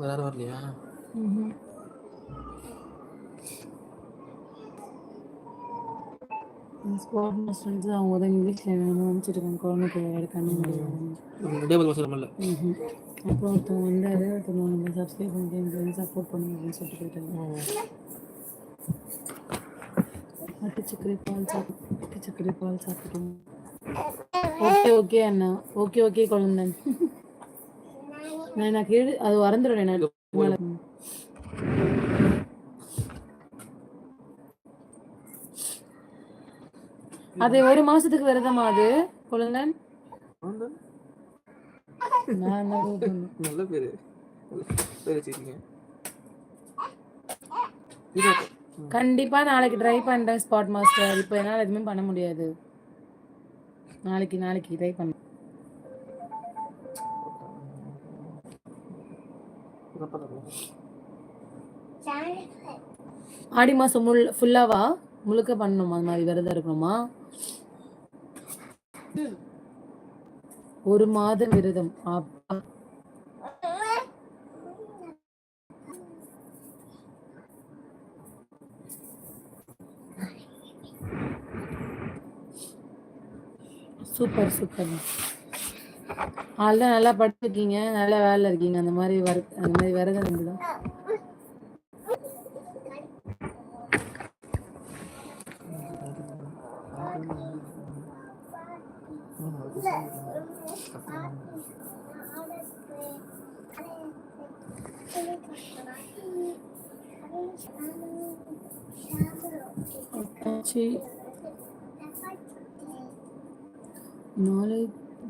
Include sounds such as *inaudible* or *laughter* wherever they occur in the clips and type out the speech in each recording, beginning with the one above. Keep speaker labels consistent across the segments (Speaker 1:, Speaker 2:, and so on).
Speaker 1: வேற யாரும் வரலையா
Speaker 2: ஸ்போர்ட் மாஸ்டர் வந்து அவங்க இங்கிலீஷில் வேணும்? அனுப்பிச்சிருக்காங்க குழந்தைக்கு எடுக்கணும். அப்புறம் ஒருத்தவங்க வந்தாரு ஒருத்தவங்க நம்ம சப்ஸ்கிரைப் பண்ணிட்டு சப்போர்ட் பண்ணுங்க அப்படின்னு சொல்லிட்டு போயிட்டாங்க. அட்டு சக்கரை பால் சாப்பிட்டு அட்டு சக்கரை பால் சாப்பிட்டோம். ஓகே ஓகே அண்ணா. ஓகே ஓகே குழந்தை. எனக்கு எழு அது நான். மேல. அது ஒரு மாசத்துக்கு விரதமா அது குழந்தன்.
Speaker 1: நல்ல பேரு.
Speaker 2: கண்டிப்பா நாளைக்கு ட்ரை பண்றேன் ஸ்பாட் மாஸ்டர் இப்போ என்னால எதுவுமே பண்ண முடியாது. நாளைக்கு நாளைக்கு ட்ரை பண்ண ஆடி மாசம் முள் ஃபுல்லாவா முழுக்க பண்ணணுமா? அந்த மாதிரி விரதம் இருக்கணுமா? ஒரு மாதம் விரதம். அப்பா. Super super. அதெல்லாம் நல்லா படிச்சிருக்கீங்க நல்ல வேலை இருக்கீங்க. அந்த மாதிரி வர அந்த மாதிரி விரதம் இருந்துதான் *laughs* ஆச்சு.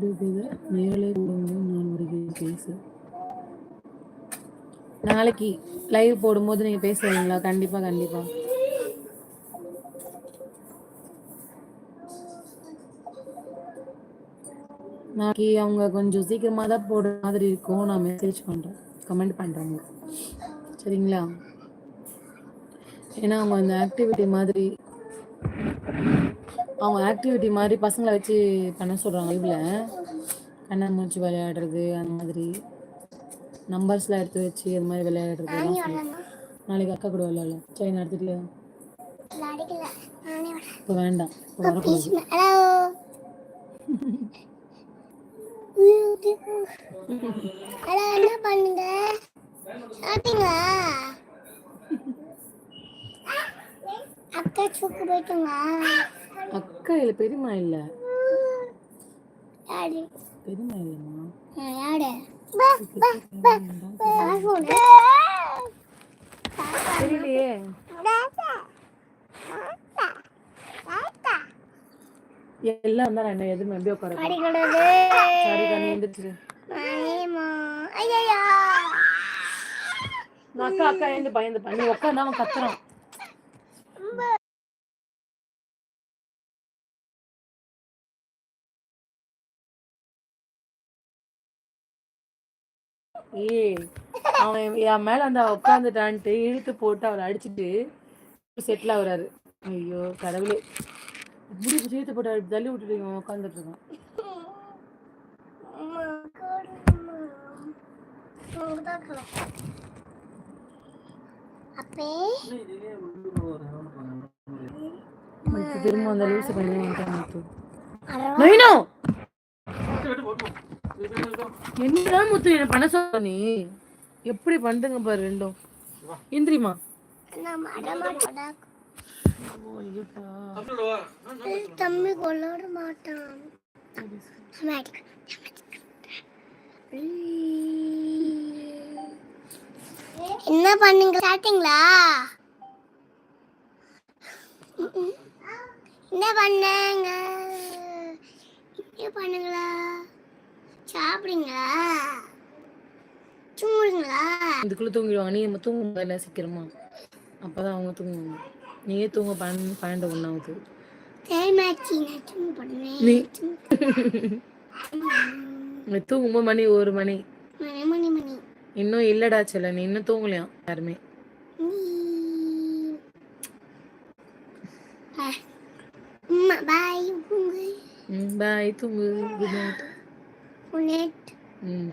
Speaker 2: கூடுங்கள் நான் வருகிறேன் நாளைக்கு லைவ் போடும்போது நீங்க பேசுவீங்களா கண்டிப்பா கண்டிப்பா. நாளைக்கு அவங்க கொஞ்சம் சீக்கிரமா தான் போடுற மாதிரி இருக்கும். நான் மெசேஜ் பண்றேன். கமெண்ட் பண்றேன் சரிங்களா? ஏன்னா அவங்க அந்த ஆக்டிவிட்டி மாதிரி அவங்க ஆக்டிவிட்டி மாதிரி பசங்களை வச்சு பண்ண சொல்கிறாங்க லைவில் கண்ணாமூச்சி விளையாடுறது அந்த மாதிரி. நம்பர்ஸ்லாம் எடுத்து வச்சு அது மாதிரி விளையாடுறது நாளைக்கு அக்கா கூட விளையாடல சரி நான் எடுத்துக்கலையா இப்போ வேண்டாம். இப்போ வரக்கூடாது.
Speaker 3: ஹலோ என்ன பண்ணுங்க? சாப்பிட்டீங்களா? அக்கா
Speaker 2: இல்லை பெரியம்மா இல்லை. பெரியம்மா இல்லைம்மா. தெரியலையே. எல்லாம் தான் என்ன எதுவும் எப்படி உட்கார சரி கண்ணு அக்கா அக்கா எழுந்து பயந்து பண்ணி உட்காந்து அவன் கத்துறான். ஏய் அவன் என் மேல அந்த உட்காந்துட்டான்ட்டு இழுத்து போட்டு அவரை அடிச்சிட்டு செட்டில் ஆகுறாரு. ஐயோ கடவுளே. இப்படி இழுத்து போட்டு அப்படி தள்ளி விட்டுட்டு இவன் உட்காந்துட்டு இருக்கான். திரும்ப அந்த லூசு முத்து நைனோ என்ன முத்து என்ன பண்ண சொல்ல நீ? எப்படி பண்ணுங்க பாரு ரெண்டும். இந்திரிமா.
Speaker 3: தம்பி கொள்ளாட மாட்டான். என்ன பண்ணுங்க? சாப்பிட்டீங்களா? என்ன பண்ணங்க? என்ன பண்ணுங்களா? சாப்பிடுங்களா தூங்குறீங்களா?
Speaker 2: இதுக்குள்ள தூங்கிடுவாங்க. நீ நம்ம தூங்க இல்லை சீக்கிரமா? அப்பதான் அவங்க தூங்குவாங்க. நீயே தூங்க. பன்னெண்டு பன்னெண்டு
Speaker 3: தூங்க போடுறேன்
Speaker 2: நீ தூங்கும்போது மணி ஒரு
Speaker 3: மணி.
Speaker 2: இன்னும் இல்லடா செல்ல. நீ இன்னும் தூங்கலையாம் யாருமே.
Speaker 3: பாய்
Speaker 2: ம் பாய் தூங்கு. குட் நைட்
Speaker 3: குட் நைட்
Speaker 2: ம்